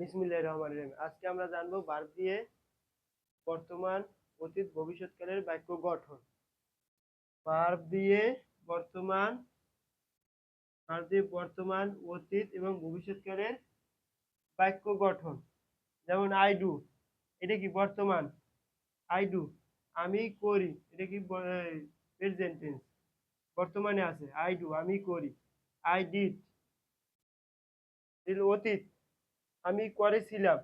বিসমিল্লাহির রহমানির রহিম। আজকে আমরা জানব ভার্ব দিয়ে বর্তমান, অতীত, ভবিষ্যৎকালের বাক্য গঠন। ভার্ব দিয়ে বর্তমান, ভার্ব দিয়ে বর্তমান, অতীত এবং ভবিষ্যৎকালের বাক্য গঠন। যেমন আই ডু এটা কি বর্তমান? আই ডু আমি করি। এটা কি প্রেজেন্ট টেন্স বর্তমানে আছে আই ডু আমি করি। আই ডিড অতীত। আমি করেছিলাম।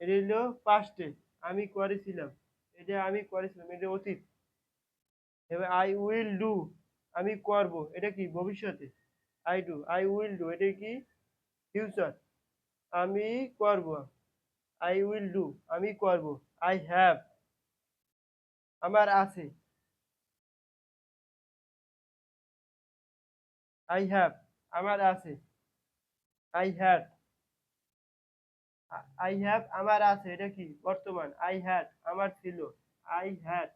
এটা হলো পাস্টে আমি করেছিলাম। এটা আমি করেছিলাম, এটা অতীত। এবার আই উইল ডু আমি করব। এটা কি? ভবিষ্যতে। I do I will do এটা কি? ফিউচার আমি করব। আই উইল ডু আমি করব। আই হ্যাভ আমার আছে। আই হ্যাভ আমার আছে। আই হ্যাড আই হ্যাভ আমার আছে, এটা কি? বর্তমান আই হ্যাড আমার ছিল। আই হ্যাড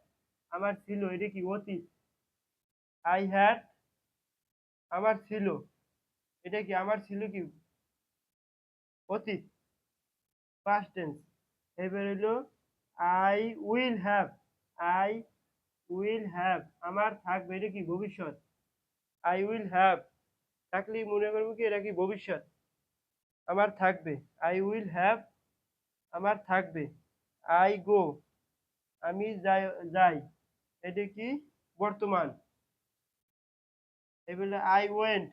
আমার ছিল, এটা কি? অতীত। আই হ্যাড আমার ছিল। এটা কি? আমার ছিল কি? অতীত। পাস্ট টেন্স এবার হলো I will have I will have আমার থাকবে, এটা কি? ভবিষ্যৎ। আই উইল হ্যাভ থাকলেই মনে করব কি? এটা কি? ভবিষ্যৎ। আমার থাকবে। আই উইল হ্যাভ আমার থাকবে। আই গো আমি যাই যাই। এটা কি? বর্তমান। এবারে আই ওয়েন্ট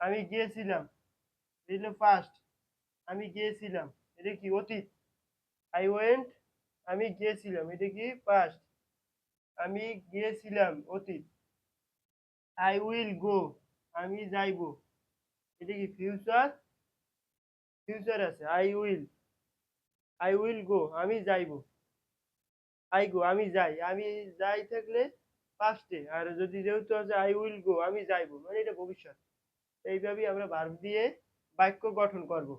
আমি গিয়েছিলাম। এগুলো ফার্স্ট আমি গিয়েছিলাম। এটা কি? অতীত। আই ওয়েন্ট আমি গিয়েছিলাম। এটা কি? পাস্ট আমি গিয়েছিলাম অতীত। আই উইল গো আমি যাইব। এটা কি? ফিউচার ফিউচার আছে। I will I will go আমি যাইব। আই গো আমি যাই। আমি যাই থাকলে পাস্টে আর যদি যেহেতু আছে আই উইল গো আমি যাইব। মানে এটা ভবিষ্যৎ। এইভাবে আমরা ভার্ব দিয়ে বাক্য গঠন করব।